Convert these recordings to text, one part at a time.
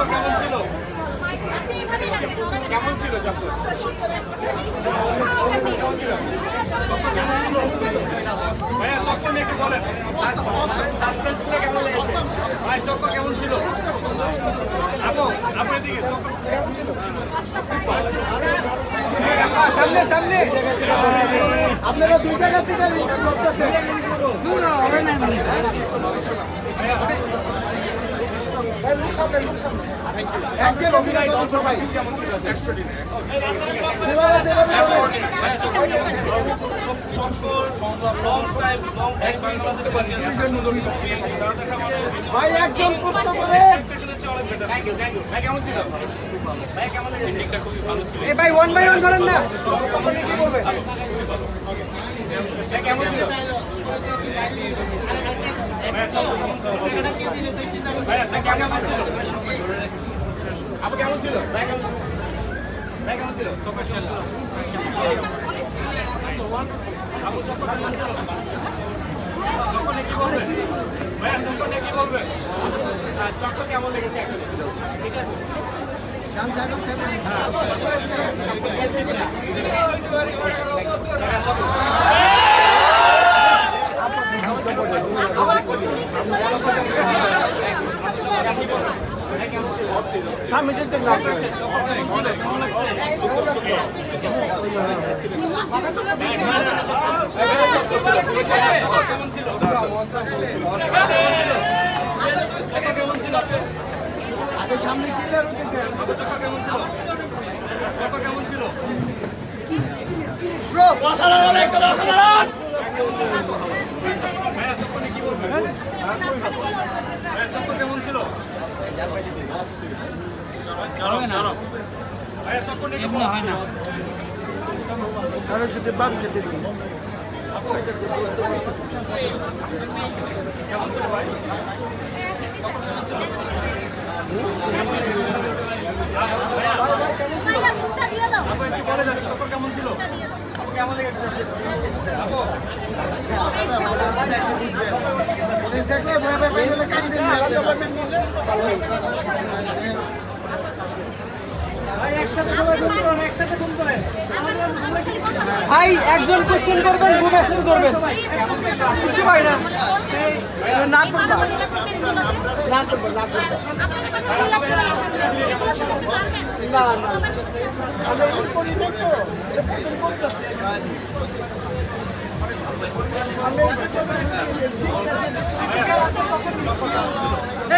কেমন ছিল? কেমন ছিল ভাইয়া চক্কর নিয়ে একটু বলেন কেমন ভাই চক্কর কেমন ছিল আপু আপু এদিকে চক্কর সামনে সামনে। আপনারা দুই জায়গা থেকে করতেছেন। ভাই একজন ওয়ান বাই ওয়ান করেন না। কেমন ছিল? কেমন ছিল? ভাই কেমন ছিল? চক্কর কি বলবেন ভাইয়া চক্কর কি বলবেন চক্কর কেমন লেগেছে আসলে সামনে যেতে না কেমন ছিল চক্কর কেমন ছিল আগে সামনে ক্লিয়ার কেমন ছিল কেমন ছিল ভাইয়া চক্কর নিয়ে কি বলবেন ভাইয়া চক্কর কেমন ছিল চক্কর নিয়ে কেমন হয় না সাথে বাম যেতে দিন কেমন ছিল কেমন লেগেছে ভাই একজন কোশ্চেন করবেন ঘুম একসাথে করবেন। কিচ্ছু ভাই না। না করবা না।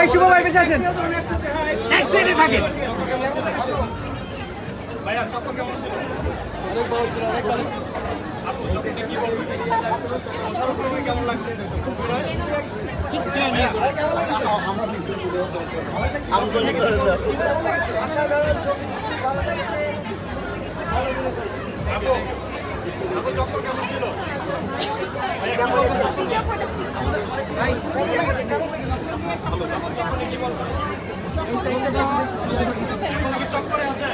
এই শুভ ভাই বেঁচে আছেন? এক থাকেন ভাইয়া চক্কর কেমন ছিল আপু চক্কর নিয়ে কি বলবেন মশার কেমন লাগছে আপু আপু কেমন ছিল? বলবেন চক্করে আছে।